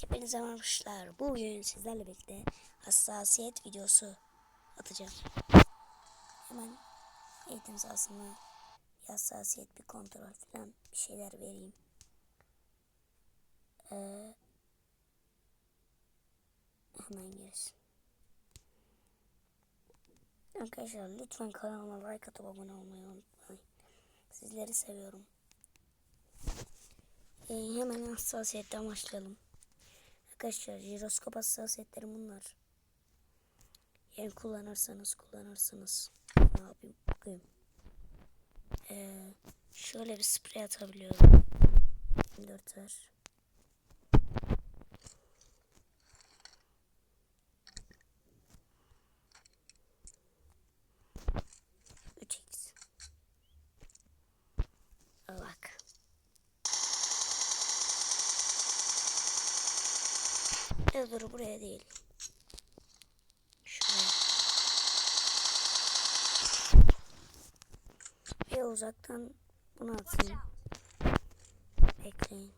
Hepinize merhabalar. Bugün sizlerle birlikte hassasiyet videosu atacağım. Hemen eğitim sahasında bir hassasiyet, bir kontrol falan bir şeyler vereyim. Ee, hemen girsin. Arkadaşlar lütfen kanalıma like atıp abone olmayı unutmayın. Sizleri seviyorum. Ee, hemen hassasiyetten başlayalım. Arkadaşlar jiroskop hassasiyetleri bunlar. Yani kullanırsanız kullanırsınız. Ne yapayım bakayım. Ee, şöyle bir sprey atabiliyorum. 4 ver. Ya dur buraya değil. Şuraya. Ve uzaktan bunu atayım. Bekleyin.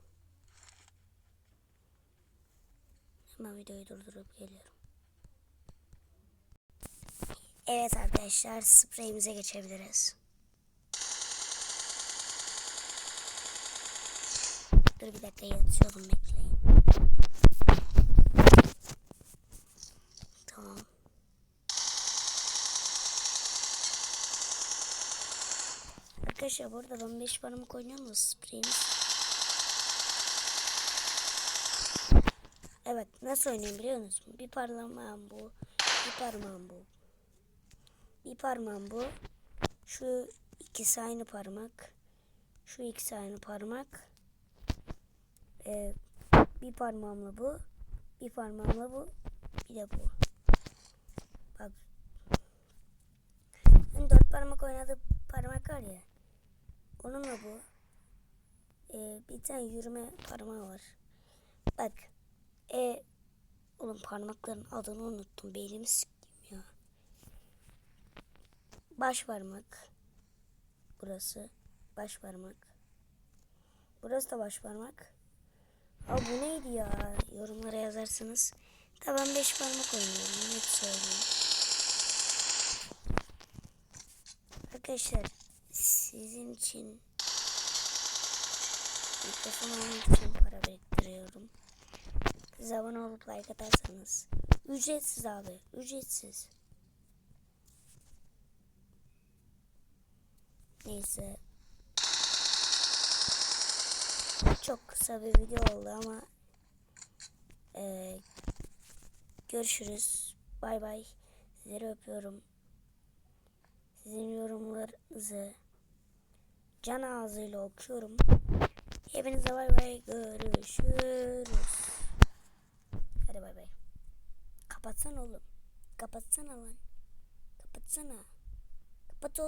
Hemen videoyu durdurup geliyorum. Evet arkadaşlar spreyimize geçebiliriz. Dur bir dakika yatıyorum bekleyin. Arkadaşlar burada ben 5 parmak oynuyorum da spreyimiz. Evet nasıl oynuyorum biliyor musun? Bir parmağım bu. Bir parmağım bu. Bir parmağım bu. Şu ikisi aynı parmak. Şu ikisi aynı parmak. Ee, bir parmağımla bu. Bir parmağımla bu. Bir de bu. Bak. Dört parmak oynadığı parmak var ya. Onunla bu. Ee, bir tane yürüme parmağı var. Bak. E, oğlum parmakların adını unuttum. Beynimi siktim ya. Baş parmak. Burası. Baş parmak. Burası da baş parmak. Aa bu neydi ya? Yorumlara yazarsınız. Tamam beş parmak oynuyorum. Net söyleyeyim. Arkadaşlar sizin için mikrofon almak için para biriktiriyorum. Siz abone olup like atarsanız. Ücretsiz abi. Ücretsiz. Neyse. Çok kısa bir video oldu ama eee, görüşürüz. Bay bay. Sizleri öpüyorum. Sizin yorumlarınızı can ağzıyla okuyorum. Hepinize bay bay. Görüşürüz. Hadi bay bay. Kapatsana oğlum. Kapatsana lan. Kapatsana. Kapat oğlum.